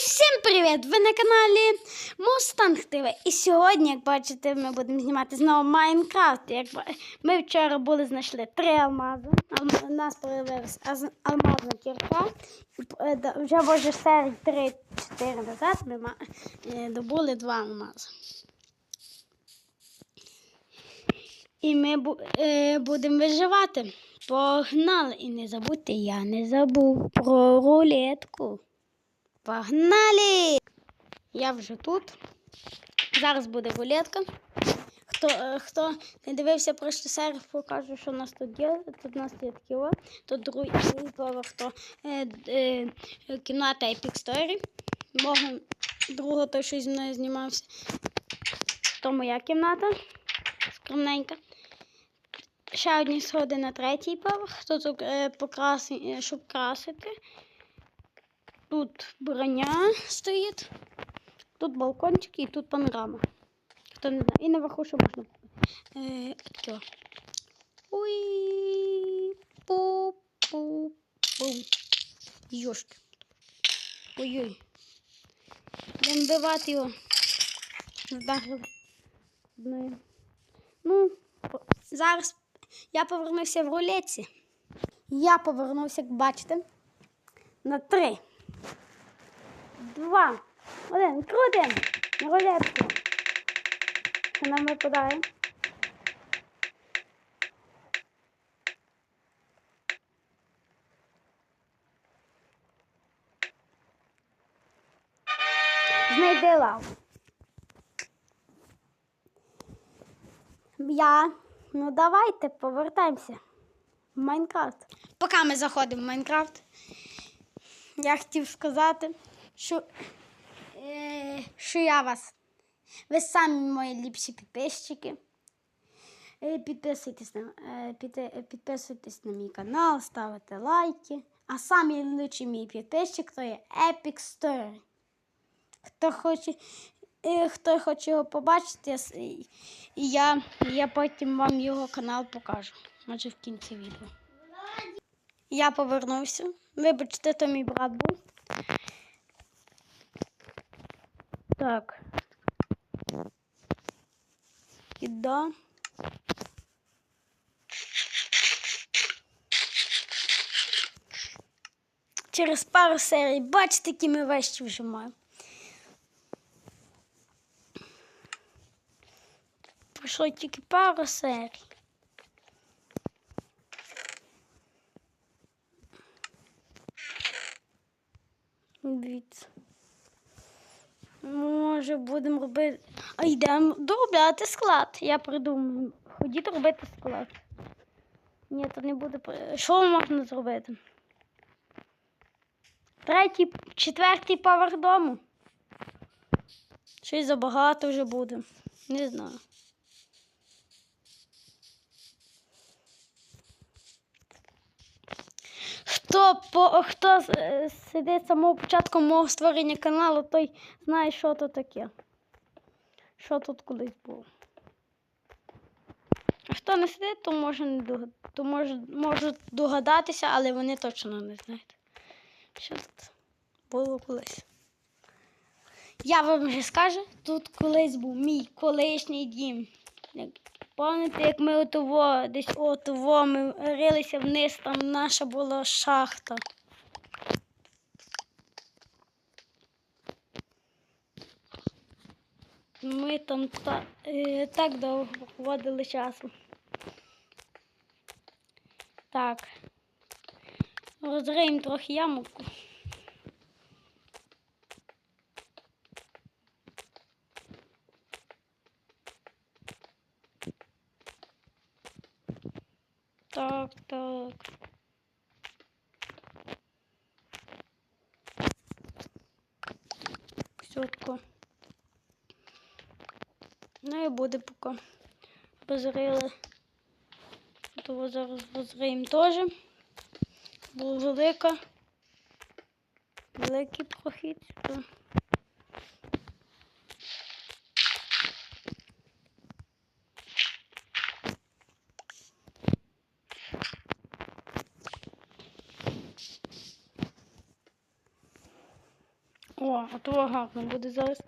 Всім привіт! Ви на каналі Мустанг ТВ. І сьогодні, як бачите, ми будемо знімати знову Майнкрафт. Ми вчора були знайшли три алмази. У нас появилась алмазна кірка. І, е, Вже боже серій 3-4 назад ми е, добули два алмази. І ми е, будемо виживати. Погнали! І не забудьте, я не забув про рулетку. Погнали! Я вже тут. Зараз буде рулетка. Хто, е, хто не дивився прошлий серію, покажу, що у нас тут є. Тут у нас є такі. Тут другий поверх, то е, е, кімната Epic Story. Мого другого той, що зі мною знімався. То моя кімната. Скромненька. Ще одні сходи на третій поверх. Тут е, покраси, е, щоб красити. Тут броня стоїть, тут балкончик і тут панорама. Хто не знає. І наверху що можна. Е, таке. Уй, пу, пу, пу. Йошки. Ой-ой. Будемо вбивати його. Вдарили. Ну, зараз я повернувся в рулетці. Я повернувся, як бачите, на три. Два. Один. Крутим. На рулетку. Що нам випадає? Знайди лаву. Я. Ну давайте повертаємося в Майнкрафт. Поки ми заходимо в Майнкрафт, я хотів сказати, що, е, що я вас. Ви самі мої ліпші підписчики. Е, Підписуйтесь на, е, піде- підписуйтесь на мій канал, ставите лайки. А самий лучший мій підписчик то є Epic Story. Хто хоче, е, хто хоче його побачити, і і я, я потім вам його канал покажу. Може в кінці відео. Я повернувся. Вибачте, то мій брат був. Так. І да. Через пару серій, бачите, які ми вещі вже маємо. Пройшло тільки пару серій. Дивіться. Може, будемо робити. А йдемо доробляти склад. Я придумаю. Ходіть робити склад. Ні, то не буде. Що можна зробити? Третій, четвертий поверх дому. Щось забагато вже буде. Не знаю. Хто, по, хто е, сидить з самого початку мого створення каналу, той знає, що то таке. Що тут колись було. А хто не сидить, то може не догад... то може, можуть догадатися, але вони точно не знають. Що тут було колись. Я вам вже скажу, тут колись був мій колишній дім. Пам'ятаєте, як ми отово, десь отово, ми рилися вниз, там наша була шахта. Ми там та, е, так довго проводили часу. Так. Розриємо трохи ямок. Так, так. Сотко. Ну і буде поки. Розрили. Того зараз розриємо теж. Було велика. Великий прохід. То. А то гарно буде зараз.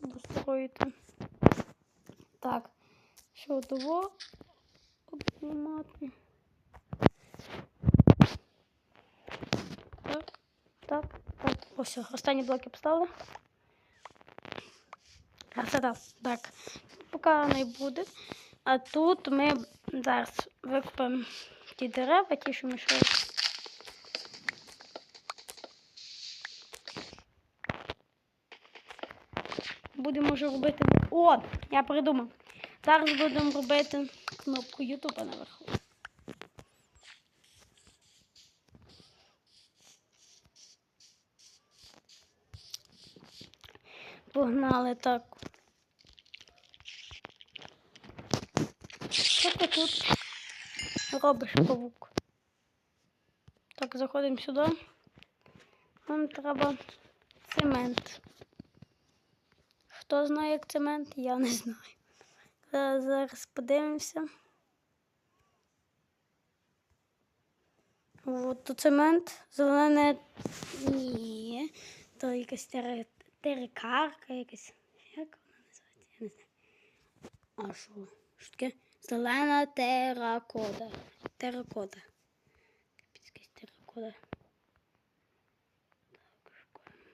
Достроїти. Так, що того обнімати. Так, так, так. Ось, останні блоки поставили. Красота. Так, поки не буде. А тут ми зараз викупимо ті дерева, ті, що мішають. Будемо вже робити. О! Я придумав. Зараз будемо робити кнопку Ютуба наверху. Погнали так. Що ти тут робиш, павук? Так, заходимо сюди. Нам треба цемент. Хто знає, як цемент? Я не знаю. Зараз, подивимося. От цемент, зелене. Ні. То якась тери... терикарка, якась. Як вона називається? Я не знаю. А що? Що таке? Зелена. Якась теракода. Так, шукаємо.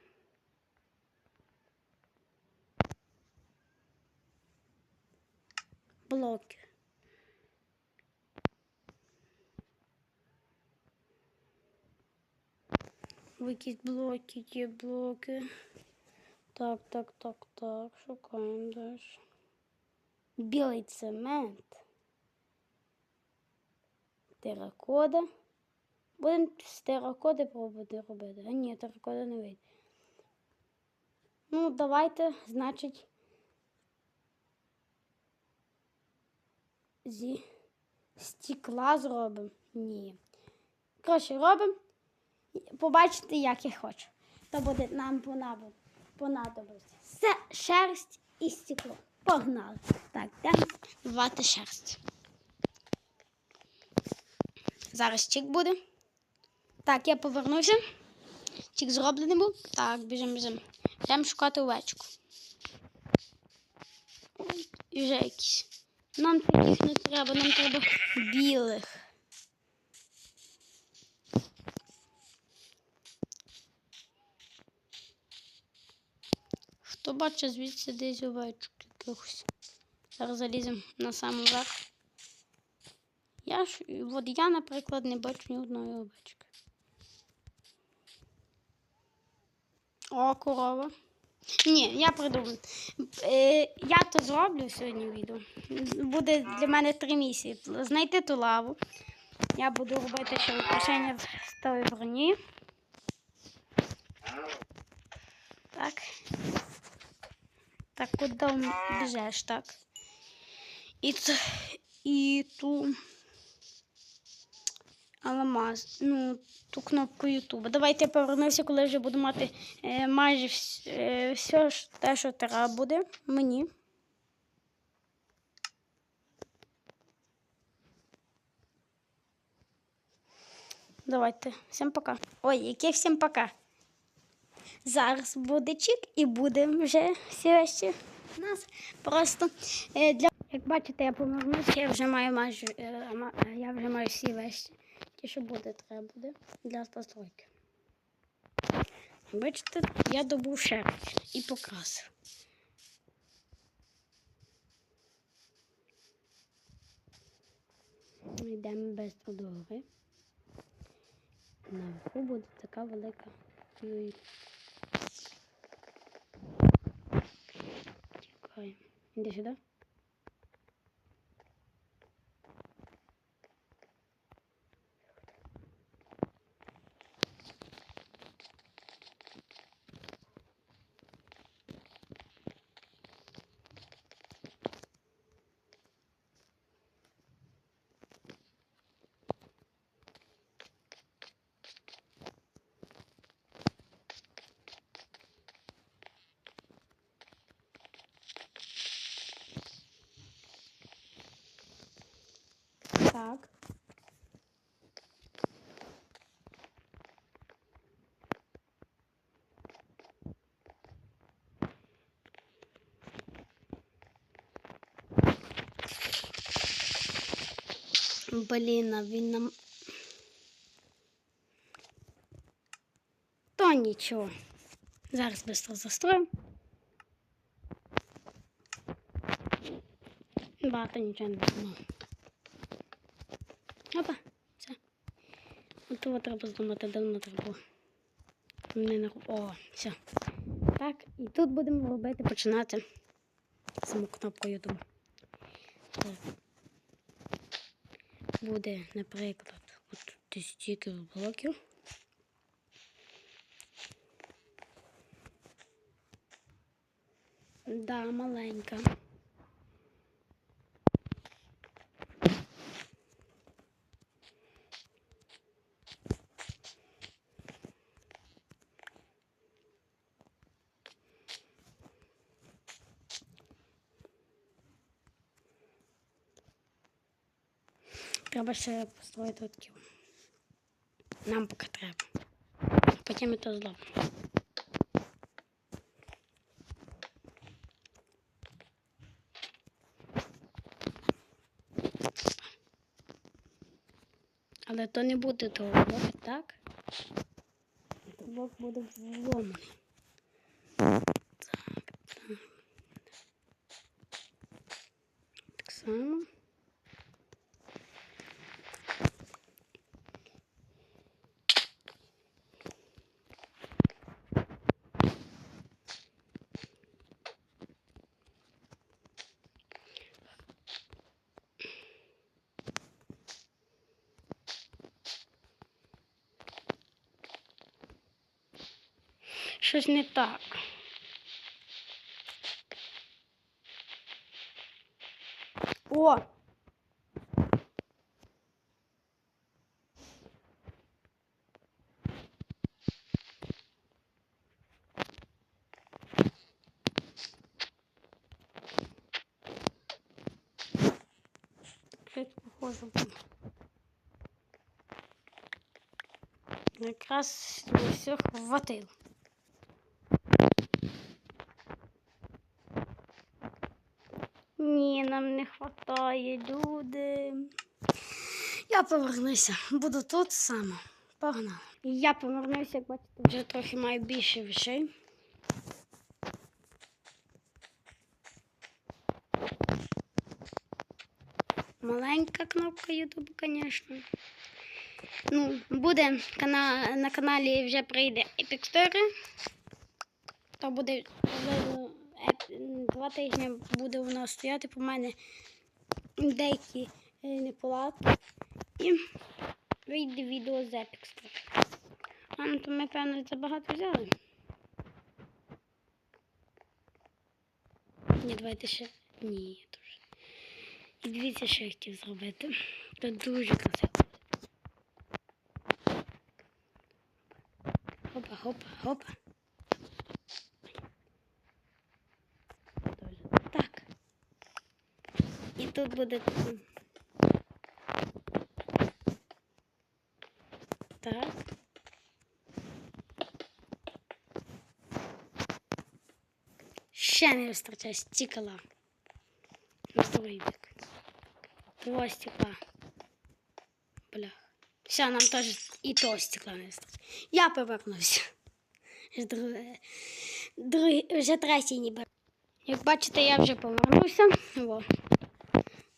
Блоки. Якісь блоки, є блоки. Так, так, так, так. Шукаємо далі. Білий цемент. Теракода. Будемо з теракоди пробувати робити. А ні, теракода не вийде. Ну, давайте, значить, зі стекла зробимо. Ні. Коротше, робимо. Побачите, як я хочу. То буде нам понадобиться. Все, шерсть і стекло. Погнали. Так, йдемо вати шерсть. Зараз чик буде. Так, я повернувся. Чик зроблений був. Так, біжимо, біжимо. Йдемо шукати овечку. І вже якісь. Нам таких не треба, нам треба білих. Хто бачить звідси десь овечок якихось. Зараз заліземо на самий верх. Я ж, от я, наприклад, не бачу ні одної овечки. О, корова. Ні, я придумав. Е, я то зроблю сьогодні відео. Буде для мене три місяці. Знайти ту лаву. Я буду робити ще украшення з тої броні. Так. Так, куди біжеш, так? І, ц... і ту алмаз, ну, ту кнопку Ютуба. Давайте я повернуся, коли вже буду мати е, майже вс... е, все те, що треба буде мені. Давайте, всім пока. Ой, яке всім пока. Зараз буде чик і буде вже всі речі у нас. Просто е, для як бачите, я повернуся, я вже маю майже е, е, я вже маю всі вещі. Ті, що буде, треба буде для постройки. Бачите, я добув шерсть і покрасив. Йдемо без подоги. Наверху буде така велика হয়। দেশে দাও Так. Блін, а він нам. То нічого. Зараз швидко застроїмо. Багато нічого не було. Опа, все. От того треба здумати, давно треба. Не на... О, все. Так, і тут будемо робити, починати саму YouTube. Так. Буде, наприклад, от тут стільки блоків. Да, маленька. Треба ще построїти такі. Нам поки треба. Потім ми то зробимо. Але то не буде того блоку, так? Блок буде вломаний. Щось не так. О! Щось похоже було. Якраз все хватило. Ні, нам не вистачає, люди. Я повернуся. Буду тут саме. Погнали. Я повернуся, як бачите, вже трохи маю більше вещей. Маленька кнопка YouTube, звісно. Ну, буде на каналі вже прийде Epic Story. То буде два тижні буде нас стояти по мене деякі е, неполадки. І вийде відео з Store. А ну то ми, певно, забагато взяли. Ні, давайте ще. Ні, дуже. І дивіться, що я хотів зробити. Це дуже красиво. Хопа, хопа, хопа. І тут буде. м, Так. Ще не вистачає стікла. На другий бік. Того стекла. Бля. Все, нам теж і того стекла не вистачає. Я повернуся. Вже друге- Другий, вже третій ніби. Як бачите, я вже повернувся. О.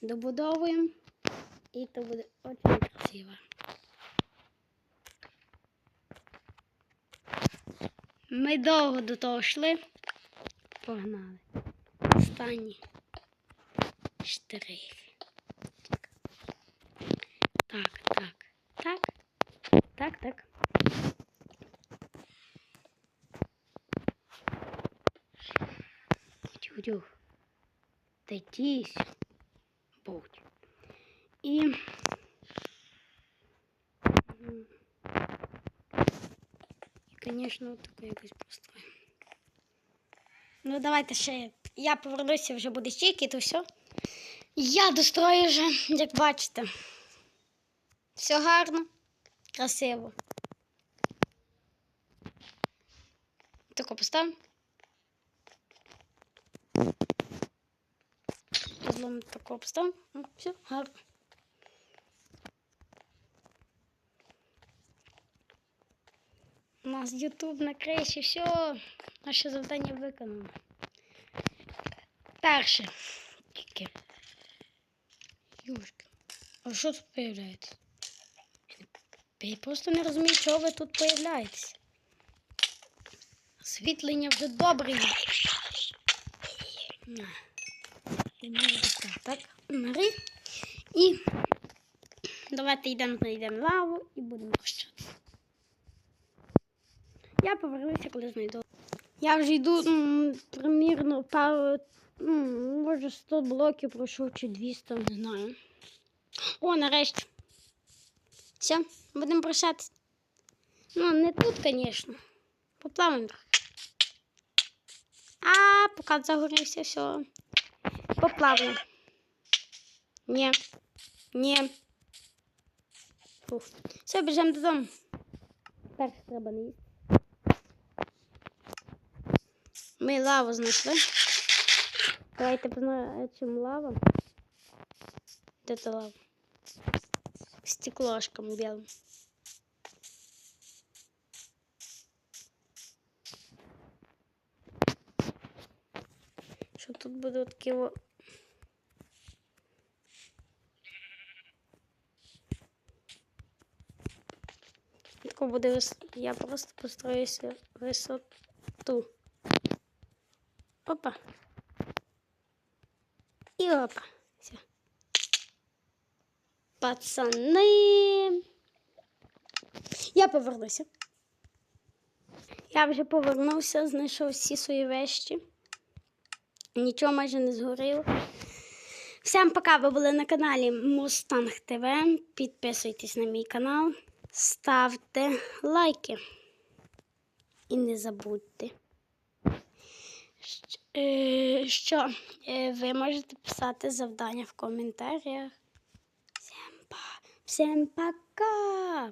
Добудовуємо. І то буде дуже красиво. Ми довго до того йшли. Погнали. Останні штрих. Так, так, так, так, так. Дайтись. Будь. М, І, звісно, таке якось построїмо. Ну, давайте ще. Я повернуся, вже буде стільки, то все. Я дострою вже, як бачите. Все гарно, красиво. Тако постав. Злом тако постав. Все, гарно. У нас YouTube на криші, все, наше завдання виконано. Перше. Юшка. А що тут появляється? Я просто не розумію, чого ви тут появляєтесь. Освітлення вже добре. На. Мари. І давайте йдемо, знайдемо лаву і будемо прощатися. Я повернуся, коли знайду. Я вже йду примірно пару, може 100 блоків пройшов чи 200, не знаю. О, нарешті. Все, будемо прощатися. Ну, не тут, звісно. Поплаваємо. А, поки загорівся, все. Поплаваємо. Ні. Ні. Фух. Все, біжимо додому. Перше треба не їсти. Ми лаву знайшли. Давайте позначимо лаву. Де та лава? Стеклошком белым. Що тут буде такі о... Буде вис... Я просто построюся висоту. Опа. І опа. Все. Пацани. Я повернуся. Я вже повернувся, знайшов всі свої вещі. Нічого майже не згоріло. Всім пока, ви були на каналі Мустанг ТВ. Підписуйтесь на мій канал, ставте лайки. І не забудьте, е, що е, ви можете писати завдання в коментарях. Всім пока!